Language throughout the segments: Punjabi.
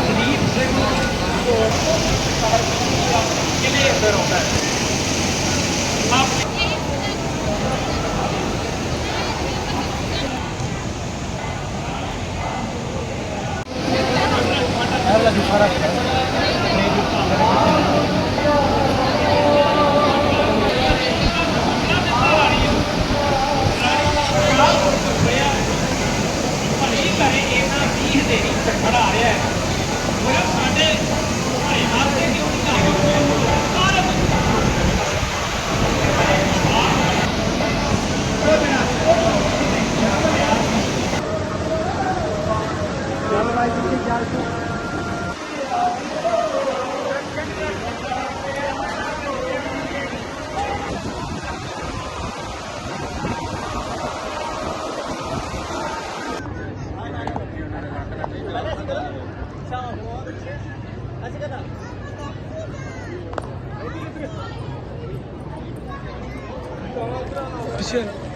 ਸਦੀਪ ਸਿੰਘ ਕਿਲੇ ਅੰਦਰ ਆਉਂਦਾ ਹੈ ਆਪ 시원.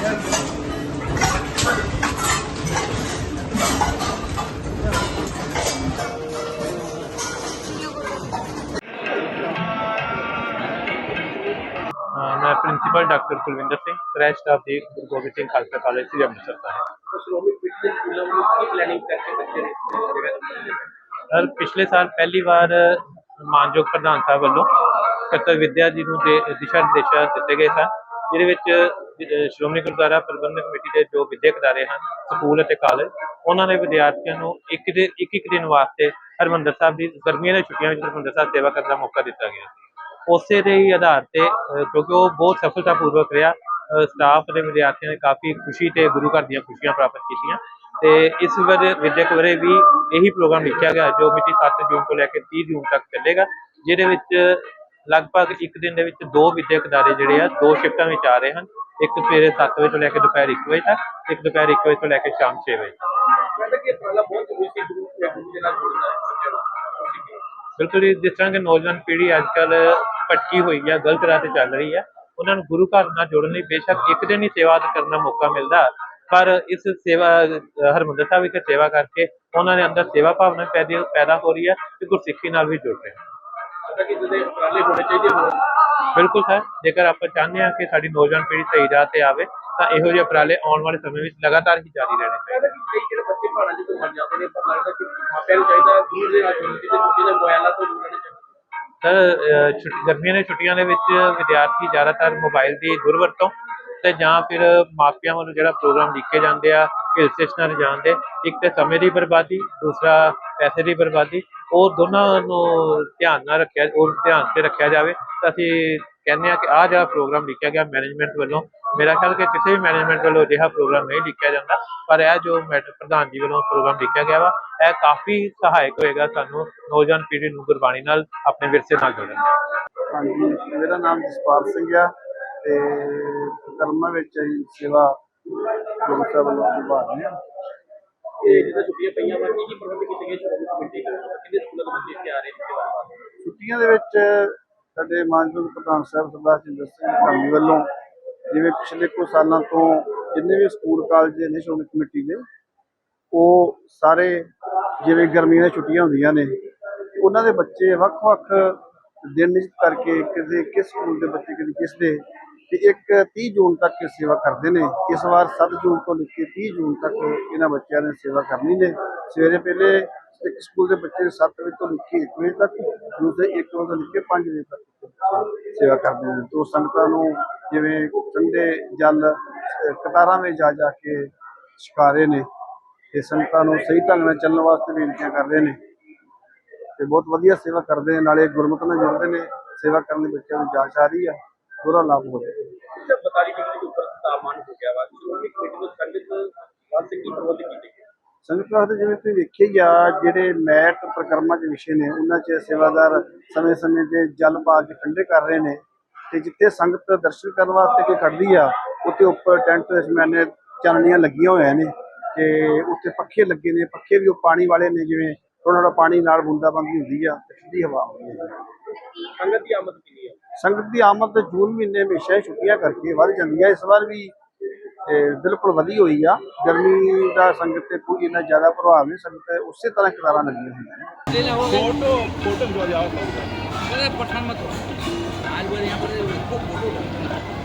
Yeah. ਮੈਂ principal doctor Kulwinder Singh fresh staff ਦੀ ਗੁਰੂ ਗੋਬਿੰਦ ਸਿੰਘ ਖਾਲਸਾ ਕਾਲਜ ਸ੍ਰੀ ਅੰਮ੍ਰਿਤਸਰ ਸਾਹਿਬ। ਸ਼੍ਰੋਮਣੀ ਕਮੇਟੀ ਦੇ ਸਕੂਲਾਂ ਵੱਲੋਂ ਕੀ ਪਲੈਨਿੰਗ ਕਰਕੇ ਬੱਚੇ ਨੇ ਸਰ ਪਿਛਲੇ ਸਾਲ ਪਹਿਲੀ ਵਾਰ ਮਾਨਯੋਗ ਪ੍ਰਧਾਨ ਸਾਹਿਬ ਵੱਲੋਂ ਕਰਤਵ ਵਿਦਿਆ ਜੀ ਨੂੰ ਦਿਸ਼ਾ ਨਿਰਦੇਸ਼ਾਂ ਦਿੱਤੇ ਗਏ ਸਨ ਜਿਹਦੇ ਵਿੱਚ ਸ਼੍ਰੋਮਣੀ ਗੁਰਦੁਆਰਾ ਪ੍ਰਬੰਧਕ ਕਮੇਟੀ ਦੇ ਜੋ ਵਿਦਿਅਕ ਅਦਾਰੇ ਹਨ ਸਕੂਲ ਅਤੇ ਕਾਲਜ ਉਹਨਾਂ ਦੇ ਵਿਦਿਆਰਥੀਆਂ ਨੂੰ ਇੱਕ ਦੇ ਇੱਕ ਇੱਕ ਦਿਨ ਵਾਸਤੇ ਹਰਮੰਦਰ ਸਾਹਿਬ ਦੀ ਗਰਮੀਆਂ ਦੀਆਂ ਛੁੱਟੀਆਂ ਵਿੱਚ ਹਰਮੰਦਰ ਸਾਹਿਬ ਸੇਵਾ ਕਰਨ ਦਾ ਮੌਕਾ ਦਿੱਤਾ ਗਿਆ ਸੀ। ਉਸੇ ਦੇ ਹੀ ਆਧਾਰ ਤੇ ਕਿਉਂਕਿ ਉਹ ਬਹੁਤ ਸਫਲਤਾਪੂਰਵਕ ਰਿਹਾ ਸਟਾਫ ਦੇ ਵਿਦਿਆਰਥੀਆਂ ਨੇ ਕਾਫੀ ਖੁਸ਼ੀ ਤੇ ਗੁਰੂ ਘਰ ਦੀਆਂ ਖੁਸ਼ੀਆਂ ਪ੍ਰਾਪਤ ਕੀਤੀਆਂ। ਤੇ ਇਸ ਵਾਰ ਵਿਦਿਅਕ ਵਰੇ ਵੀ ਇਹੀ ਪ੍ਰੋਗਰਾਮ ਲਿਖਿਆ ਗਿਆ ਜੋ ਮਿਤੀ 7 ਜੂਨ ਤੋਂ ਲੈ ਕੇ 30 ਜੂਨ ਤੱਕ ਚੱਲੇਗਾ ਜਿਹਦੇ ਵਿੱਚ ਲਗਭਗ ਇੱਕ ਦਿਨ ਦੇ ਵਿੱਚ ਦੋ ਵਿਦਿਅਕ ਅਦਾਰੇ ਜਿਹੜੇ ਆ ਦੋ ਸ਼ਿਫਟਾਂ ਵਿੱਚ ਆ ਰਹੇ ਹਨ। ਇੱਕ ਸਵੇਰੇ 7 ਵਜੇ ਤੋਂ ਲੈ ਕੇ ਦੁਪਹਿਰ 1 ਵਜੇ ਤੱਕ ਇੱਕ ਦੁਪਹਿਰ 1 ਵਜੇ ਤੋਂ ਲੈ ਕੇ ਸ਼ਾਮ 6 ਵਜੇ ਬਿਲਕੁਲ ਜੀ, ਜਿਸ ਤਰ੍ਹਾਂ ਕਿ ਨੌਜਵਾਨ ਪੀੜ੍ਹੀ ਅੱਜ ਕੱਲ ਭਟਕੀ ਹੋਈ ਹੈ ਗਲਤ ਰਾਹ ਤੇ ਚੱਲ ਰਹੀ ਹੈ ਉਹਨਾਂ ਨੂੰ ਗੁਰੂ ਘਰ ਨਾਲ ਜੋੜਨ ਲਈ ਬੇਸ਼ੱਕ ਇੱਕ ਦਿਨ ਹੀ ਸੇਵਾ ਕਰਨ ਦਾ ਮੌਕਾ ਮਿਲਦਾ। ਪਰ ਇਸ ਸੇਵਾ ਹਰਿਮੰਦਰ ਸਾਹਿਬ ਵਿਖੇ ਸੇਵਾ ਕਰਕੇ ਉਹਨਾਂ ਦੇ ਅੰਦਰ ਸੇਵਾ ਭਾਵਨਾ ਪੈਦੀ ਪੈਦਾ ਹੋ ਰਹੀ ਹੈ ਤੇ ਗੁਰਸਿੱਖੀ ਨਾਲ ਵੀ ਜੁੜ ਰਹੇ ਹਨ ਬਿਲਕੁਲ ਸਰ ਜੇਕਰ ਆਪਾਂ ਚਾਹੁੰਦੇ ਹਾਂ ਕਿ ਸਾਡੀ ਨੌਜਵਾਨ ਪੀੜ੍ਹੀ ਸਹੀ ਰਾਹ ਤੇ ਆਵੇ ਤਾਂ ਇਹੋ ਜਿਹੇ ਉਪਰਾਲੇ ਆਉਣ ਵਾਲੇ ਸਮੇਂ ਵਿੱਚ ਲਗਾਤਾਰ ਹੀ ਜਾਰੀ ਰਹਿਣੇ ਚਾਹੀਦੇ ਕਹਿੰਦਾ ਕਿ ਕਈ ਜਿਹੜੇ ਬੱਚੇ ਪਹਾੜਾਂ 'ਚ ਘੁੰਮਣ ਜਾਂਦੇ ਨੇ ਪਰ ਲੱਗਦਾ ਕਿ ਮਾਪਿਆਂ ਨੂੰ ਚਾਹੀਦਾ ਗੁਰੂ ਦੇ ਨਾਲ ਜੁੜਨ ਦੀ ਤੇ ਛੁੱਟੀ ਦੇ ਮੋਬਾਈਲਾਂ ਤੋਂ ਜੁੜਨਾ ਨਹੀਂ ਚਾਹੀਦਾ ਸਰ ਗਰਮੀਆਂ ਦੀਆਂ ਛੁੱਟੀਆਂ ਦੇ ਵਿੱਚ ਵਿਦਿਆਰਥੀ ਜ਼ਿਆਦਾਤਰ ਮੋਬਾਈਲ ਦੀ ਦੁਰਵਰਤੋਂ ਤੇ ਜਾਂ ਫਿਰ ਮਾਪਿਆਂ ਵੱਲੋਂ ਜਿਹੜਾ ਪ੍ਰੋਗਰਾਮ ਲਿਖੇ ਜਾਂਦੇ ਆ, ਹਿਲ ਸਟੇਸ਼ਨਾਂ 'ਤੇ ਜਾਣ ਦੇ ਇੱਕ ਤੇ ਸਮੇਂ ਦੀ ਬਰਬਾਦੀ, ਦੂਸਰਾ ਪੈਸੇ ਦੀ ਬਰਬਾਦੀ, ਉਹ ਦੋਨਾਂ ਨੂੰ ਧਿਆਨ ਨਾਲ ਰੱਖਿਆ, ਉਹ ਧਿਆਨ ਤੇ ਰੱਖਿਆ ਜਾਵੇ, ਤਾਂ ਅਸੀਂ ਕਹਿੰਦੇ ਆ ਕਿ ਆਹ ਜਿਹੜਾ ਪ੍ਰੋਗਰਾਮ ਲਿਖਿਆ ਗਿਆ ਮੈਨੇਜਮੈਂਟ ਵੱਲੋਂ ਮੇਰਾ ਖਿਆਲ ਕਿ ਕਿਸੇ ਵੀ ਮੈਨੇਜਮੈਂਟ ਵੱਲੋਂ ਅਜਿਹਾ ਪ੍ਰੋਗਰਾਮ ਨਹੀਂ ਲਿਖਿਆ ਜਾਂਦਾ ਪਰ ਇਹ ਜੋ ਪ੍ਰਧਾਨ ਜੀ ਵੱਲੋਂ ਪ੍ਰੋਗਰਾਮ ਲਿਖਿਆ ਗਿਆ ਵਾ ਇਹ ਕਾਫੀ ਸਹਾਇਕ ਹੋਏਗਾ ਸਾਨੂੰ ਨੌਜਵਾਨ ਪੀੜ੍ਹੀ ਨੂੰ ਗੁਰਬਾਣੀ ਨਾਲ ਆਪਣੇ ਵਿਰਸੇ ਨਾਲ ਜੋੜਨ ਹਾਂਜੀ ਮੇਰਾ ਨਾਮ ਜਸਪਾਲ ਸਿੰਘ ਆ ਤੇ ਕਰਮਾਂ ਵਿੱਚ ਸੇਵਾ ਗੁਰੂ ਸਾਹਿਬ ਵੱਲੋਂ ਨਿਭਾਉਂਦੇ ਹਾਂ। ਇਹ ਜਿਹਦੇ ਛੁੱਟੀਆਂ ਪਈਆਂ ਵਾ? ਕੀ ਕੀ ਪ੍ਰਬੰਧ ਕੀਤੇ ਗਏ? ਕਿੰਨੇ ਸਕੂਲਾਂ ਦੇ ਬੱਚੇ ਆ ਰਹੇ ਨੇ? ਛੁੱਟੀਆਂ ਦੇ ਵਿੱਚ ਸਾਡੇ ਮਾਨਯੋਗ ਪ੍ਰਧਾਨ ਸਾਹਿਬ ਸਰਦਾਰ ਜਿੰਦਰ ਸਿੰਘ ਧਾਮੀ ਵੱਲੋਂ ਜਿਵੇਂ ਪਿਛਲੇ ਕੁਝ ਸਾਲਾਂ ਤੋਂ ਜਿੰਨੇ ਵੀ ਸਕੂਲ ਕਾਲਜ ਨੇ ਸ਼੍ਰੋਮਣੀ ਕਮੇਟੀ ਦੇ, ਉਹ ਸਾਰੇ ਜਿਵੇਂ ਗਰਮੀਆਂ ਦੀਆਂ ਛੁੱਟੀਆਂ ਹੁੰਦੀਆਂ ਨੇ, ਉਹਨਾਂ ਦੇ ਬੱਚੇ ਵੱਖ-ਵੱਖ ਦਿਨ ਨਿਸ਼ਚਿਤ ਕਰਕੇ ਕਿਸੇ ਕਿਸ ਸਕੂਲ ਦੇ ਬੱਚੇ ਕਦੇ ਕਿਸ ਦੇ, ਤੇ ਇੱਕ 30 ਜੂਨ ਤੱਕ ਇਹ ਸੇਵਾ ਕਰਦੇ ਨੇ। ਇਸ ਵਾਰ 7 ਜੂਨ ਤੋਂ ਲੈ ਕੇ 30 ਜੂਨ ਤੱਕ ਇਹਨਾਂ ਬੱਚਿਆਂ ਨੇ ਸੇਵਾ ਕਰਨੀ ਨੇ। ਸਵੇਰੇ ਪਹਿਲੇ ਇੱਕ ਸਕੂਲ ਦੇ ਬੱਚੇ 7 ਵਜੇ ਤੋਂ ਲੈ ਕੇ 1 ਵਜੇ ਤੱਕ, ਦੂਸਰੇ 1 ਵਜੇ ਤੋਂ ਲੈ ਕੇ 5 ਵਜੇ ਤੱਕ ਸੇਵਾ ਕਰਦੇ ਨੇ। ਤੋਂ ਸੰਗਤਾਂ ਨੂੰ ਜਿਵੇਂ ਠੰਡੇ ਜਲ ਕਤਾਰਾਂ ਵਿੱਚ ਜਾ ਜਾ ਕੇ ਛਕਾ ਰਹੇ ਨੇ ਤੇ ਸੰਗਤਾਂ ਨੂੰ ਸਹੀ ਢੰਗ ਨਾਲ ਚੱਲਣ ਵਾਸਤੇ ਬੇਨਤੀਆਂ ਕਰ ਰਹੇ ਨੇ ਤੇ ਬਹੁਤ ਵਧੀਆ ਸੇਵਾ ਕਰਦੇ ਨੇ। ਨਾਲੇ ਗੁਰਮਤਿ ਨਾਲ ਜੁੜਦੇ ਨੇ। ਸੇਵਾ ਕਰਨ ਦੇ ਬੱਚਿਆਂ ਨੂੰ ਜਾਚ ਆ ਰਹੀ ਆ। ਪੂਰਾ ਲਾਭ ਹੋ ਰਿਹਾ। ਇੱਥੇ 42 ਡਿਗਰੀ ਦੇ ਉੱਪਰ ਤਾਪਮਾਨ ਹੋ ਗਿਆ ਵਾ। ਸ਼੍ਰੋਮਣੀ ਕਮੇਟੀ ਨੂੰ ਸੰਗਤ ਵਾਸਤੇ ਕੀ ਪ੍ਰਬੰਧ ਕੀਤੇ ਸੰਗਤ ਵਾਸਤੇ ਜਿਵੇਂ ਤੁਸੀਂ ਵੇਖਿਆ ਹੀ ਆ ਜਿਹੜੇ ਮੈਟ ਪ੍ਰਕਰਮਾਂ ਦੇ ਵਿਸ਼ੇ ਨੇ ਉਹਨਾਂ 'ਚ ਸੇਵਾਦਾਰ ਸਮੇਂ-ਸਮੇਂ ਤੇ ਜਲ ਪਾ ਕੇ ਠੰਡੇ ਕਰ ਰਹੇ ਨੇ। ਤੇ ਜਿੱਥੇ ਸੰਗਤ ਦਰਸ਼ਨ ਕਰਨ ਵਾਸਤੇ ਕੋਈ ਖੜਦੀ ਆ ਉੱਥੇ ਉੱਪਰ ਟੈਂਟ ਦੇ ਸਮੇਂ ਚਾਨਣੀਆਂ ਲੱਗੀਆਂ ਹੋਈਆਂ ਨੇ। ਤੇ ਉੱਥੇ ਪੱਖੇ ਲੱਗੇ ਨੇ ਪੱਖੇ ਵੀ ਉਹ ਪਾਣੀ ਵਾਲੇ ਨੇ ਜਿਵੇਂ ਥੋੜਾ ਥੋੜਾ ਪਾਣੀ ਨਾਲ ਬੂੰਦਾਬਾਂਦੀ ਹੁੰਦੀ ਆ ਤੇ ਠੰਡੀ ਹਵਾ ਆਉਂਦੀ ਹੈ ਸੰਗਤ ਦੀ ਆਮਦ ਕਿੰਨੀ ਹੈ ਸੰਗਤ ਦੀ ਆਮਦ ਜੂਨ ਮਹੀਨੇ ਹਮੇਸ਼ਾ ਹੀ ਛੁੱਟੀਆਂ ਕਰਕੇ ਵੱਧ ਜਾਂਦੀ ਹੈ ਇਸ ਵਾਰ ਵੀ ਅਹ, ਬਿਲਕੁਲ ਵਧੀ ਹੋਈ ਆ ਗਰਮੀ ਦਾ ਸੰਗਤ ਤੇ ਕੋਈ ਇੰਨਾ ਜ਼ਿਆਦਾ ਪ੍ਰਭਾਵ ਨਹੀਂ ਸੰਗਤ ਉਸੇ ਤਰ੍ਹਾਂ ਕਤਾਰਾਂ ਲੱਗੀਆਂ ਹੋਈਆਂ ਨੇ फोटो फोटो खिंचवा जाओ अरे पठान मत हो आज बार यहाँ पर फोटो